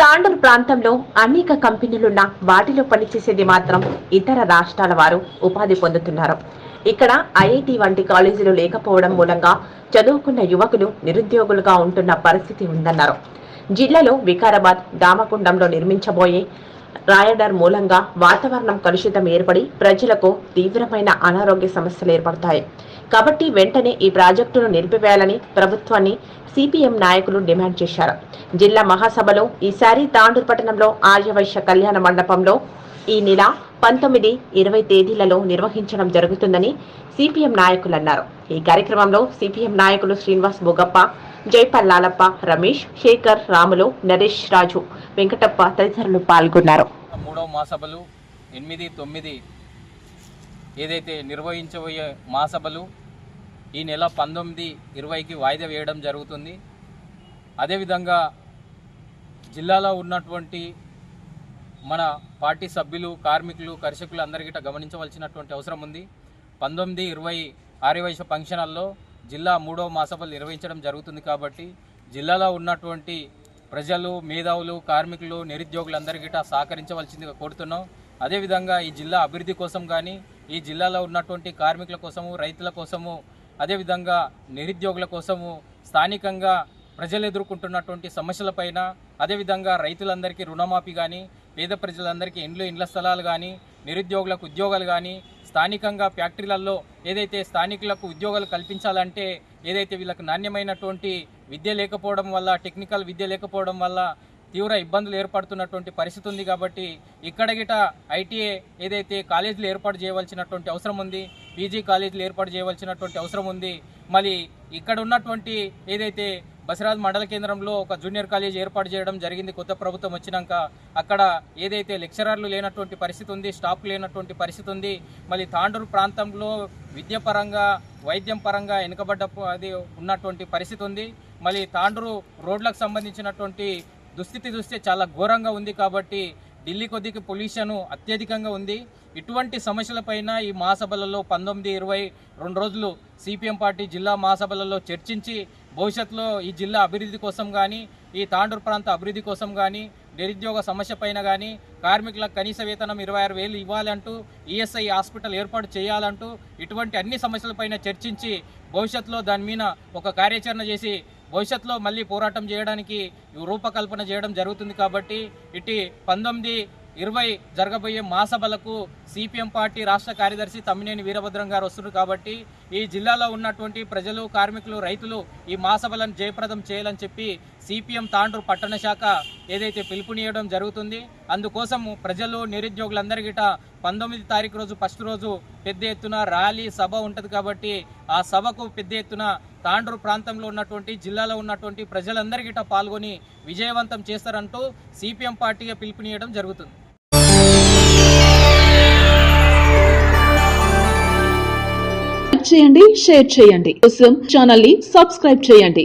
తాండూరు ప్రాంతంలో అనేక కంపెనీలున్న వాటిలో పనిచేసేది మాత్రం ఇతర రాష్ట్రాల వారు ఉపాధి పొందుతున్నారు. ఇక్కడ ఐఐటి వంటి కాలేజీలు లేకపోవడం మూలంగా చదువుకున్న యువకులు నిరుద్యోగులుగా ఉంటున్న పరిస్థితి ఉందన్నారు. జిల్లాలో వికారాబాద్ దామకుండంలో నిర్మించబోయే రాయడర్ మూలంగా వాతావరణం కలుషితం ఏర్పడి ప్రజలకు తీవ్రమైన అనారోగ్య సమస్యలు ఏర్పడతాయి. కాబట్టి వెంటనే ఈ ప్రాజెక్టును నిలిపివేయాలని ప్రభుత్వాన్ని సిపిఎం నాయకులు డిమాండ్ చేశారు. జిల్లా మహాసభలో ఈసారి తాండూరు పట్టణంలో ఆర్యవైశ్య కళ్యాణ మండపంలో ఈ నెల పంతొమ్మిది ఇరవై తేదీలలో నిర్వహించడం జరుగుతుందని సిపిఎం నాయకులు అన్నారు. ఈ కార్యక్రమంలో సిపిఎం నాయకులు శ్రీనివాస్ బుగప్ప జైపాల్ లాలప్ప రమేష్ శేఖర్ రాములు నరేష్ రాజు వెంకటప్ప తదితరులు పాల్గొన్నారు. మూడవ మహాసభలు ఎనిమిది తొమ్మిది ఏదైతే నిర్వహించబోయే మాసభలు ఈ నెల పంతొమ్మిది ఇరవైకి వాయిదా వేయడం జరుగుతుంది. అదేవిధంగా జిల్లాలో ఉన్నటువంటి మన పార్టీ సభ్యులు కార్మికులు కర్షకులు అందరికీ గమనించవలసినటువంటి అవసరం ఉంది. పంతొమ్మిది ఇరవై ఆర్యవైశ్య ఫంక్షన్లలో జిల్లా మూడో మాసభలు నిర్వహించడం జరుగుతుంది కాబట్టి జిల్లాలో ఉన్నటువంటి ప్రజలు మేధావులు కార్మికులు నిరుద్యోగులందరికీ సహకరించవలసిందిగా కోరుతున్నాం. అదేవిధంగా ఈ జిల్లా అభివృద్ధి కోసం కానీ ఈ జిల్లాలో ఉన్నటువంటి కార్మికుల కోసము రైతుల కోసము అదేవిధంగా నిరుద్యోగుల కోసము స్థానికంగా ప్రజలు ఎదుర్కొంటున్నటువంటి సమస్యలపైన అదేవిధంగా రైతులందరికీ రుణమాఫీ కానీ పేద ప్రజలందరికీ ఇండ్లు ఇండ్ల స్థలాలు కానీ నిరుద్యోగులకు ఉద్యోగాలు కానీ స్థానికంగా ఫ్యాక్టరీలలో ఏదైతే స్థానికులకు ఉద్యోగాలు కల్పించాలంటే ఏదైతే వీళ్ళకి నాణ్యమైనటువంటి విద్య లేకపోవడం వల్ల టెక్నికల్ విద్య లేకపోవడం వల్ల తీవ్ర ఇబ్బందులు ఏర్పడుతున్నటువంటి పరిస్థితి ఉంది కాబట్టి ఇక్కడ గిట ఐటీఏ ఏదైతే కాలేజీలు ఏర్పాటు చేయవలసినటువంటి అవసరం ఉంది పీజీ కాలేజీలు ఏర్పాటు చేయవలసినటువంటి అవసరం ఉంది మళ్ళీ ఇక్కడ ఉన్నటువంటి ఏదైతే బసరాజ్ మండల కేంద్రంలో ఒక జూనియర్ కాలేజ్ ఏర్పాటు చేయడం జరిగింది కొత్త ప్రభుత్వం వచ్చినాక అక్కడ ఏదైతే లెక్చరర్లు లేనటువంటి పరిస్థితి ఉంది స్టాఫ్ లేనటువంటి పరిస్థితి ఉంది మళ్ళీ తాండూరు ప్రాంతంలో విద్య పరంగా వైద్యం పరంగా వెనుకబడ్డ అది ఉన్నటువంటి పరిస్థితి ఉంది. మళ్ళీ తాండ్రు రోడ్లకు సంబంధించినటువంటి దుస్థితి చూస్తే చాలా ఘోరంగా ఉంది కాబట్టి ఢిల్లీ కొద్దికి పొల్యూషన్ అత్యధికంగా ఉంది. ఇటువంటి సమస్యలపైన ఈ మహాసభలలో పంతొమ్మిది ఇరవై రెండు రోజులు సిపిఎం పార్టీ జిల్లా మహాసభలలో చర్చించి భవిష్యత్తులో ఈ జిల్లా అభివృద్ధి కోసం కానీ ఈ తాండూరు ప్రాంత అభివృద్ధి కోసం కానీ నిరుద్యోగ సమస్య పైన కానీ కార్మికులకు కనీస వేతనం ఇరవై ఆరు వేలు ఇవ్వాలంటూ ఈఎస్ఐ హాస్పిటల్ ఏర్పాటు చేయాలంటూ ఇటువంటి అన్ని సమస్యలపైన చర్చించి భవిష్యత్తులో దాని మీద ఒక కార్యాచరణ చేసి భవిష్యత్తులో మళ్ళీ పోరాటం చేయడానికి రూపకల్పన చేయడం జరుగుతుంది కాబట్టి ఇటు పంతొమ్మిది ఇరవై జరగబోయే మహాసభలకు సిపిఎం పార్టీ రాష్ట్ర కార్యదర్శి తమ్మినేని వీరభద్రం గారు వస్తున్నారు కాబట్టి ఈ జిల్లాలో ఉన్నటువంటి ప్రజలు కార్మికులు రైతులు ఈ మహాసభలను జయప్రదం చేయాలని చెప్పి సిపిఎం తాండ్రు పట్టణ శాఖ ఏదైతే పిలుపునియడం జరుగుతుంది అందుకోసం ప్రజలు నిరుద్యోగులందరికీ పంతొమ్మిది తారీఖు రోజు ఫస్ట్ రోజు పెద్ద ఎత్తున ర్యాలీ సభ ఉంటుంది కాబట్టి ఆ సభకు పెద్ద ఎత్తున తాండ్రు ప్రాంతంలో ఉన్నటువంటి జిల్లాలో ఉన్నటువంటి ప్రజలందరికీ పాల్గొని విజయవంతం చేస్తారంటూ సిపిఎం పార్టీగా పిలుపునియడం జరుగుతుంది. చేయండి షేర్ చేయండి. కోసం ఛానల్ని సబ్స్క్రైబ్ చేయండి.